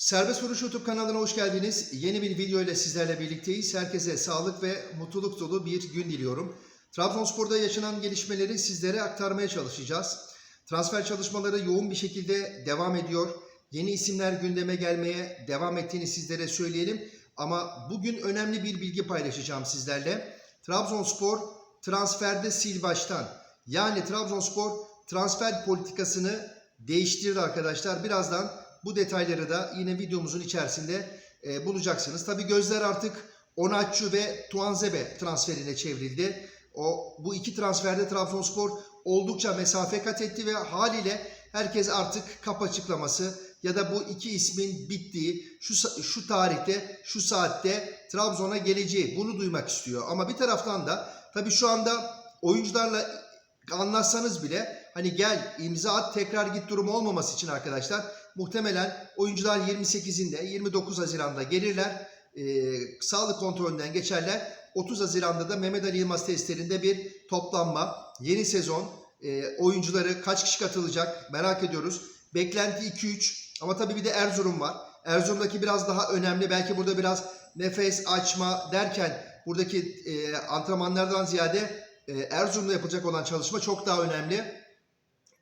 Serbest Vuruş YouTube kanalına hoş geldiniz. Yeni bir video ile sizlerle birlikteyiz. Herkese sağlık ve mutluluk dolu bir gün diliyorum. Trabzonspor'da yaşanan gelişmeleri sizlere aktarmaya çalışacağız. Transfer çalışmaları yoğun bir şekilde devam ediyor. Yeni isimler gündeme gelmeye devam ettiğini sizlere söyleyelim. Ama bugün önemli bir bilgi paylaşacağım sizlerle. Trabzonspor transferde sil baştan. Yani Trabzonspor transfer politikasını değiştirdi arkadaşlar. Birazdan bu detayları da yine videomuzun içerisinde e, bulacaksınız. Tabi gözler artık Onatçu ve Tuanzebe transferine çevrildi. O bu iki transferde Trabzonspor oldukça mesafe kat etti ve haliyle herkes artık kap açıklaması ya da bu iki ismin bittiği şu şu tarihte şu saatte Trabzon'a geleceği bunu duymak istiyor. Ama bir taraftan da tabii şu anda oyuncularla anlatsanız bile hani gel imza at tekrar git durumu olmaması için arkadaşlar muhtemelen oyuncular 28'inde 29 Haziran'da gelirler. Ee, sağlık kontrolünden geçerler. 30 Haziran'da da Mehmet Ali Yılmaz testlerinde bir toplanma. Yeni sezon e, oyuncuları kaç kişi katılacak merak ediyoruz. Beklenti 2-3 ama tabii bir de Erzurum var. Erzurum'daki biraz daha önemli. Belki burada biraz nefes açma derken buradaki e, antrenmanlardan ziyade e, Erzurum'da yapılacak olan çalışma çok daha önemli.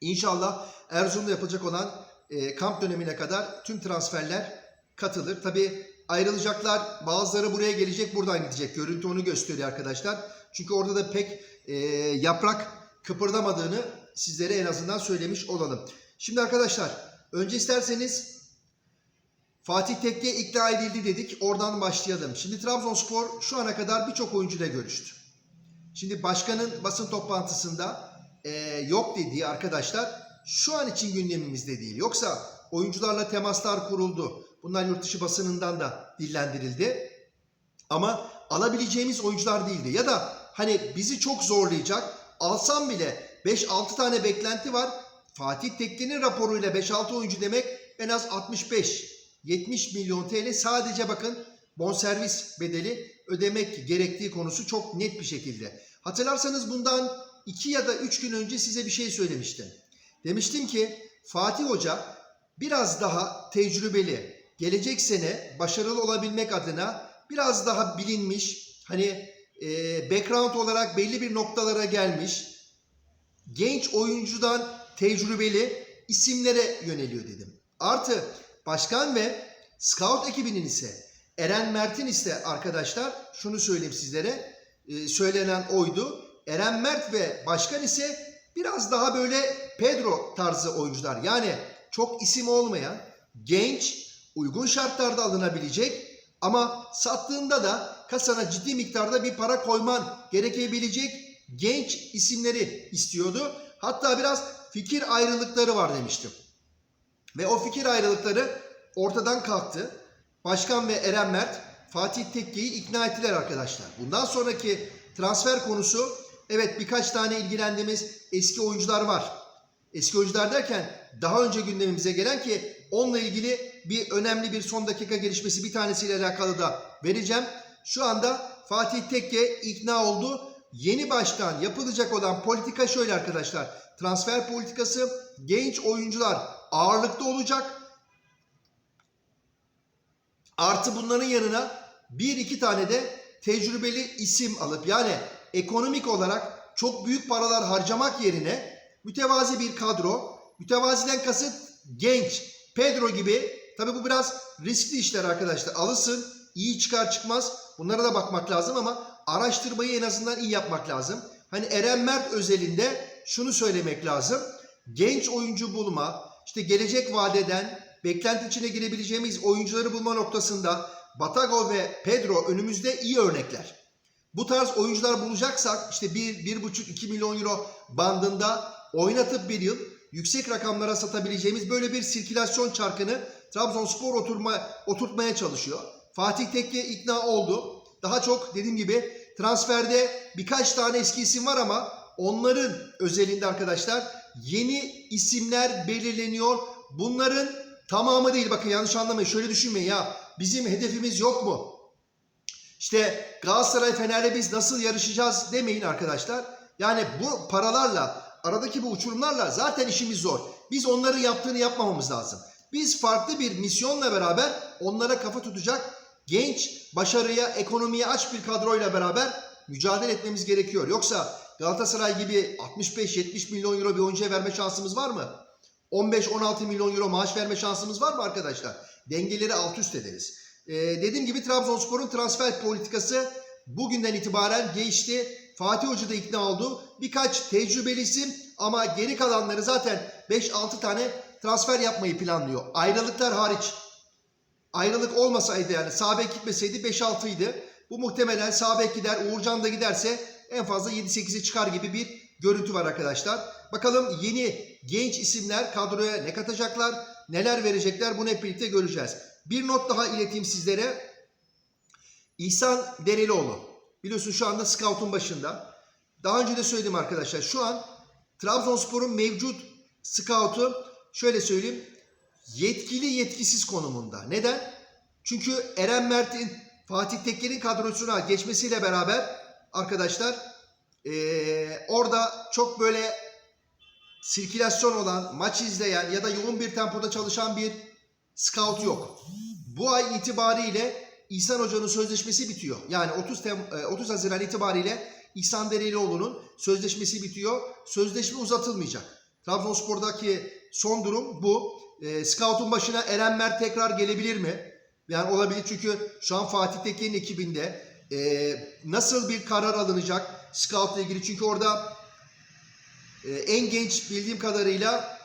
İnşallah Erzurum'da yapılacak olan e, kamp dönemine kadar tüm transferler katılır. Tabi ayrılacaklar bazıları buraya gelecek buradan gidecek. Görüntü onu gösteriyor arkadaşlar. Çünkü orada da pek e, yaprak kıpırdamadığını sizlere en azından söylemiş olalım. Şimdi arkadaşlar önce isterseniz Fatih Tekke ikna edildi dedik. Oradan başlayalım. Şimdi Trabzonspor şu ana kadar birçok oyuncuyla görüştü. Şimdi başkanın basın toplantısında e, yok dediği arkadaşlar şu an için gündemimizde değil. Yoksa oyuncularla temaslar kuruldu. Bunlar yurt dışı basınından da dillendirildi. Ama alabileceğimiz oyuncular değildi. Ya da hani bizi çok zorlayacak alsam bile 5-6 tane beklenti var. Fatih Tekke'nin raporuyla 5-6 oyuncu demek en az 65-70 milyon TL sadece bakın bonservis bedeli ödemek gerektiği konusu çok net bir şekilde. Hatırlarsanız bundan 2 ya da 3 gün önce size bir şey söylemiştim. Demiştim ki Fatih Hoca biraz daha tecrübeli, gelecek sene başarılı olabilmek adına biraz daha bilinmiş, hani e, background olarak belli bir noktalara gelmiş, genç oyuncudan tecrübeli isimlere yöneliyor dedim. Artı başkan ve scout ekibinin ise Eren Mert'in ise arkadaşlar şunu söyleyeyim sizlere e, söylenen oydu. Eren Mert ve başkan ise biraz daha böyle Pedro tarzı oyuncular. Yani çok isim olmayan, genç, uygun şartlarda alınabilecek ama sattığında da kasana ciddi miktarda bir para koyman gerekebilecek genç isimleri istiyordu. Hatta biraz fikir ayrılıkları var demiştim. Ve o fikir ayrılıkları ortadan kalktı. Başkan ve Eren Mert Fatih Tekke'yi ikna ettiler arkadaşlar. Bundan sonraki transfer konusu evet birkaç tane ilgilendiğimiz eski oyuncular var. Eski oyuncular derken daha önce gündemimize gelen ki onunla ilgili bir önemli bir son dakika gelişmesi bir tanesiyle alakalı da vereceğim. Şu anda Fatih Tekke ikna oldu. Yeni baştan yapılacak olan politika şöyle arkadaşlar. Transfer politikası genç oyuncular ağırlıkta olacak. Artı bunların yanına bir iki tane de tecrübeli isim alıp yani ekonomik olarak çok büyük paralar harcamak yerine mütevazi bir kadro, mütevaziden kasıt genç, Pedro gibi tabi bu biraz riskli işler arkadaşlar. Alırsın, iyi çıkar çıkmaz bunlara da bakmak lazım ama araştırmayı en azından iyi yapmak lazım. Hani Eren Mert özelinde şunu söylemek lazım. Genç oyuncu bulma, işte gelecek vadeden beklenti içine girebileceğimiz oyuncuları bulma noktasında Batago ve Pedro önümüzde iyi örnekler. Bu tarz oyuncular bulacaksak işte 1-1,5-2 milyon euro bandında oynatıp bir yıl yüksek rakamlara satabileceğimiz böyle bir sirkülasyon çarkını Trabzonspor oturma, oturtmaya çalışıyor. Fatih Tekke ikna oldu. Daha çok dediğim gibi transferde birkaç tane eski isim var ama onların özelinde arkadaşlar yeni isimler belirleniyor. Bunların tamamı değil bakın yanlış anlamayın şöyle düşünmeyin ya bizim hedefimiz yok mu? İşte Galatasaray Fener'le biz nasıl yarışacağız demeyin arkadaşlar. Yani bu paralarla aradaki bu uçurumlarla zaten işimiz zor. Biz onların yaptığını yapmamamız lazım. Biz farklı bir misyonla beraber onlara kafa tutacak genç, başarıya, ekonomiye aç bir kadroyla beraber mücadele etmemiz gerekiyor. Yoksa Galatasaray gibi 65-70 milyon euro bir oyuncuya verme şansımız var mı? 15-16 milyon euro maaş verme şansımız var mı arkadaşlar? Dengeleri alt üst ederiz. Ee, dediğim gibi Trabzonspor'un transfer politikası bugünden itibaren değişti. Fatih Hoca da ikna oldu. Birkaç tecrübeli isim ama geri kalanları zaten 5-6 tane transfer yapmayı planlıyor. Ayrılıklar hariç. Ayrılık olmasaydı yani sağ bek gitmeseydi 5-6 idi. Bu muhtemelen sağ bek gider, Uğurcan da giderse en fazla 7-8'e çıkar gibi bir görüntü var arkadaşlar. Bakalım yeni genç isimler kadroya ne katacaklar, neler verecekler bunu hep birlikte göreceğiz. Bir not daha ileteyim sizlere. İhsan Derelioğlu. Biliyorsun şu anda scout'un başında. Daha önce de söyledim arkadaşlar. Şu an Trabzonspor'un mevcut scout'u şöyle söyleyeyim. Yetkili yetkisiz konumunda. Neden? Çünkü Eren Mert'in Fatih Tekker'in kadrosuna geçmesiyle beraber arkadaşlar eee, orada çok böyle sirkülasyon olan, maç izleyen ya da yoğun bir tempoda çalışan bir scout yok. Bu ay itibariyle İhsan Hoca'nın sözleşmesi bitiyor. Yani 30 Tem- e, 30 Haziran itibariyle İhsan Derelioğlu'nun sözleşmesi bitiyor. Sözleşme uzatılmayacak. Trabzonspor'daki son durum bu. E, Scout'un başına Eren Mert tekrar gelebilir mi? Yani olabilir çünkü şu an Fatih Tekin'in ekibinde e, nasıl bir karar alınacak Scout'la ilgili? Çünkü orada e, en genç bildiğim kadarıyla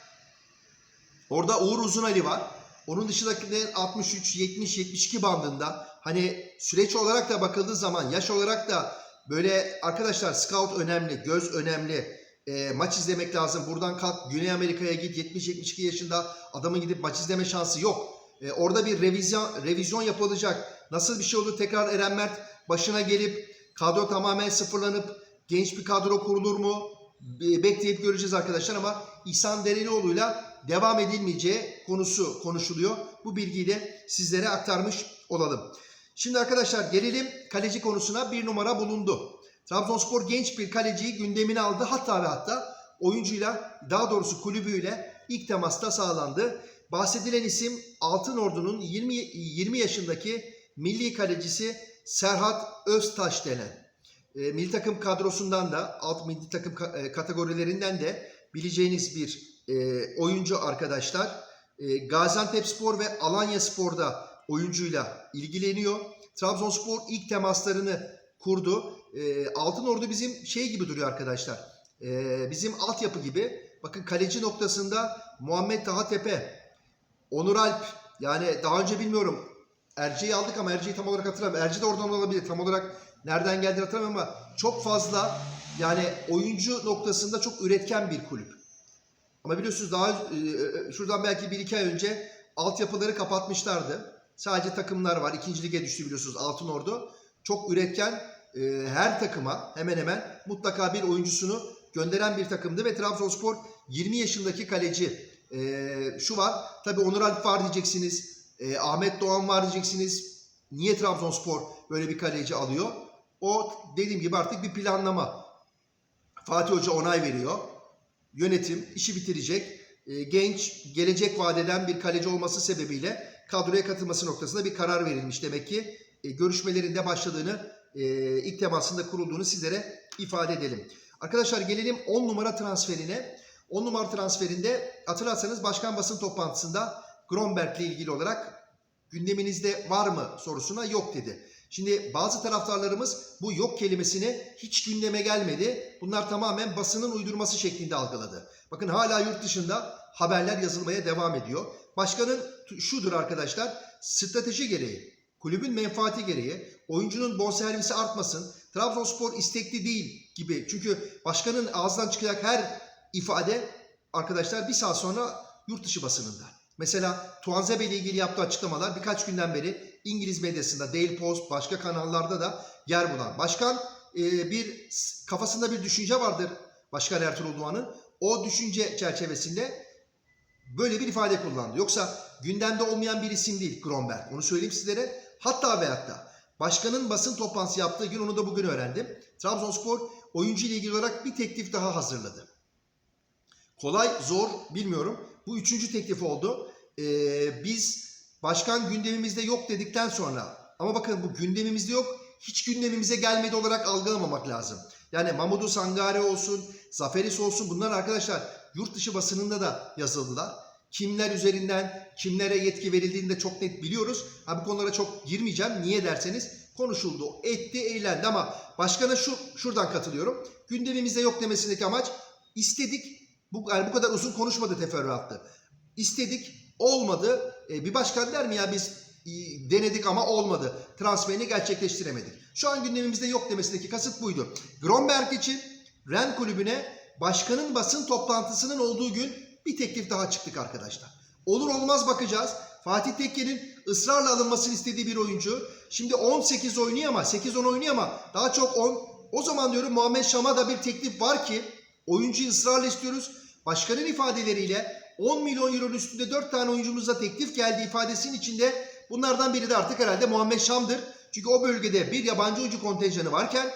orada Uğur Uzunali var. Onun dışındakiler 63, 70, 72 bandında. Hani süreç olarak da bakıldığı zaman yaş olarak da böyle arkadaşlar scout önemli, göz önemli. E, maç izlemek lazım. Buradan kalk Güney Amerika'ya git 70-72 yaşında adamın gidip maç izleme şansı yok. E, orada bir revizyon, revizyon yapılacak. Nasıl bir şey olur tekrar Eren Mert başına gelip kadro tamamen sıfırlanıp genç bir kadro kurulur mu? Be- Bekleyip göreceğiz arkadaşlar ama İhsan Derelioğlu'yla devam edilmeyeceği konusu konuşuluyor. Bu bilgiyi de sizlere aktarmış olalım. Şimdi arkadaşlar gelelim kaleci konusuna bir numara bulundu. Trabzonspor genç bir kaleciyi gündemine aldı. Hatta ve hatta oyuncuyla daha doğrusu kulübüyle ilk temasta sağlandı. Bahsedilen isim Altın Ordu'nun 20, 20 yaşındaki milli kalecisi Serhat Öztaş denen. E, milli takım kadrosundan da alt milli takım e, kategorilerinden de bileceğiniz bir e, oyuncu arkadaşlar. E, Gaziantepspor ve Alanyaspor'da oyuncuyla ilgileniyor. Trabzonspor ilk temaslarını kurdu. E, Altın Ordu bizim şey gibi duruyor arkadaşlar. E, bizim altyapı gibi. Bakın kaleci noktasında Muhammed Taha Tepe, Onur Alp yani daha önce bilmiyorum Erce'yi aldık ama Erce'yi tam olarak hatırlamıyorum. Erce de oradan olabilir. Tam olarak nereden geldiğini hatırlamıyorum ama çok fazla yani oyuncu noktasında çok üretken bir kulüp. Ama biliyorsunuz daha e, şuradan belki bir iki ay önce altyapıları kapatmışlardı. Sadece takımlar var. İkinci lige düştü biliyorsunuz Altın Ordu. Çok üretken e, her takıma hemen hemen mutlaka bir oyuncusunu gönderen bir takımdı ve Trabzonspor 20 yaşındaki kaleci e, şu var. Tabii Onur Alp var diyeceksiniz. E, Ahmet Doğan var diyeceksiniz. Niye Trabzonspor böyle bir kaleci alıyor? O dediğim gibi artık bir planlama. Fatih Hoca onay veriyor. Yönetim işi bitirecek. E, genç, gelecek vadeden bir kaleci olması sebebiyle kadroya katılması noktasında bir karar verilmiş. Demek ki e, görüşmelerin de başladığını, e, ilk temasında kurulduğunu sizlere ifade edelim. Arkadaşlar gelelim 10 numara transferine. 10 numara transferinde hatırlarsanız başkan basın toplantısında Gromberg ile ilgili olarak gündeminizde var mı sorusuna yok dedi. Şimdi bazı taraftarlarımız bu yok kelimesini hiç gündeme gelmedi. Bunlar tamamen basının uydurması şeklinde algıladı. Bakın hala yurt dışında haberler yazılmaya devam ediyor. Başkanın şudur arkadaşlar, strateji gereği, kulübün menfaati gereği, oyuncunun bonservisi artmasın, Trabzonspor istekli değil gibi. Çünkü başkanın ağzından çıkacak her ifade arkadaşlar bir saat sonra yurt dışı basınında. Mesela Tuanzebe ile ilgili yaptığı açıklamalar birkaç günden beri İngiliz medyasında, Daily Post, başka kanallarda da yer bulan. Başkan e, bir kafasında bir düşünce vardır Başkan Ertuğrul Doğan'ın. O düşünce çerçevesinde böyle bir ifade kullandı. Yoksa gündemde olmayan bir isim değil Gromberg. Onu söyleyeyim sizlere. Hatta ve hatta başkanın basın toplantısı yaptığı gün onu da bugün öğrendim. Trabzonspor oyuncu ile ilgili olarak bir teklif daha hazırladı. Kolay, zor bilmiyorum. Bu üçüncü teklif oldu. Ee, biz başkan gündemimizde yok dedikten sonra ama bakın bu gündemimizde yok hiç gündemimize gelmedi olarak algılamamak lazım. Yani Mamudu Sangare olsun, Zaferis olsun bunlar arkadaşlar yurt dışı basınında da yazıldılar. Kimler üzerinden kimlere yetki verildiğini de çok net biliyoruz. Ha bu konulara çok girmeyeceğim. Niye derseniz konuşuldu, etti, eğlendi ama başkana şu şuradan katılıyorum. Gündemimizde yok demesindeki amaç istedik. Bu, yani bu kadar uzun konuşmadı teferruatlı. İstedik, olmadı. E, bir başkan der mi ya biz e, denedik ama olmadı. Transferini gerçekleştiremedik. Şu an gündemimizde yok demesindeki kasıt buydu. Gromberg için Ren kulübüne başkanın basın toplantısının olduğu gün bir teklif daha çıktık arkadaşlar. Olur olmaz bakacağız. Fatih Tekke'nin ısrarla alınmasını istediği bir oyuncu. Şimdi 18 oynuyor ama 8-10 oynuyor ama daha çok 10. O zaman diyorum Muhammed Şam'a da bir teklif var ki oyuncuyu ısrarla istiyoruz. Başkanın ifadeleriyle 10 milyon euronun üstünde 4 tane oyuncumuza teklif geldi ifadesinin içinde bunlardan biri de artık herhalde Muhammed Şam'dır. Çünkü o bölgede bir yabancı oyuncu kontenjanı varken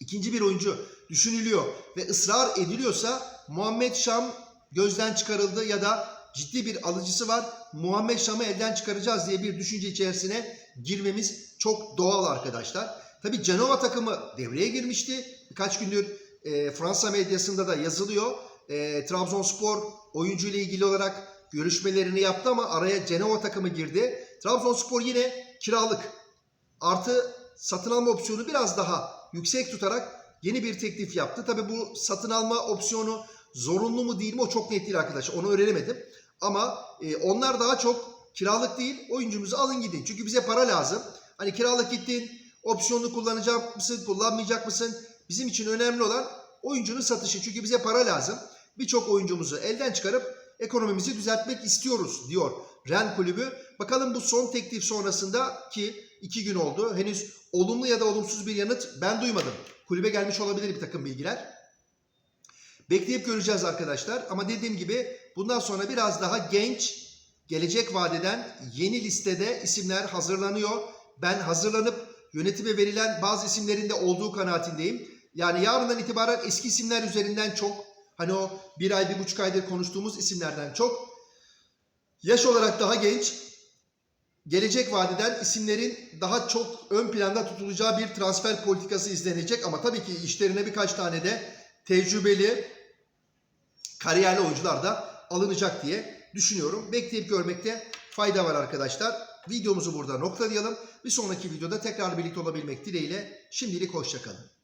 ikinci bir oyuncu düşünülüyor ve ısrar ediliyorsa Muhammed Şam gözden çıkarıldı ya da ciddi bir alıcısı var. Muhammed Şam'ı elden çıkaracağız diye bir düşünce içerisine girmemiz çok doğal arkadaşlar. Tabii Cenova takımı devreye girmişti. Birkaç gündür e, Fransa medyasında da yazılıyor. E, Trabzonspor oyuncu ile ilgili olarak görüşmelerini yaptı ama araya Cenova takımı girdi. Trabzonspor yine kiralık artı satın alma opsiyonu biraz daha yüksek tutarak yeni bir teklif yaptı. Tabii bu satın alma opsiyonu zorunlu mu değil mi o çok net değil arkadaşlar. Onu öğrenemedim. Ama e, onlar daha çok kiralık değil oyuncumuzu alın gidin. Çünkü bize para lazım. Hani kiralık gittin opsiyonunu kullanacak mısın kullanmayacak mısın? Bizim için önemli olan oyuncunun satışı. Çünkü bize para lazım. Birçok oyuncumuzu elden çıkarıp ekonomimizi düzeltmek istiyoruz diyor Ren kulübü. Bakalım bu son teklif sonrasında ki iki gün oldu. Henüz olumlu ya da olumsuz bir yanıt ben duymadım. Kulübe gelmiş olabilir bir takım bilgiler. Bekleyip göreceğiz arkadaşlar. Ama dediğim gibi bundan sonra biraz daha genç, gelecek vadeden yeni listede isimler hazırlanıyor. Ben hazırlanıp yönetime verilen bazı isimlerin de olduğu kanaatindeyim. Yani yarından itibaren eski isimler üzerinden çok, hani o bir ay, bir buçuk aydır konuştuğumuz isimlerden çok, yaş olarak daha genç, gelecek vadeden isimlerin daha çok ön planda tutulacağı bir transfer politikası izlenecek. Ama tabii ki işlerine birkaç tane de tecrübeli, kariyerli oyuncular da alınacak diye düşünüyorum. Bekleyip görmekte fayda var arkadaşlar. Videomuzu burada noktalayalım. Bir sonraki videoda tekrar birlikte olabilmek dileğiyle şimdilik hoşçakalın.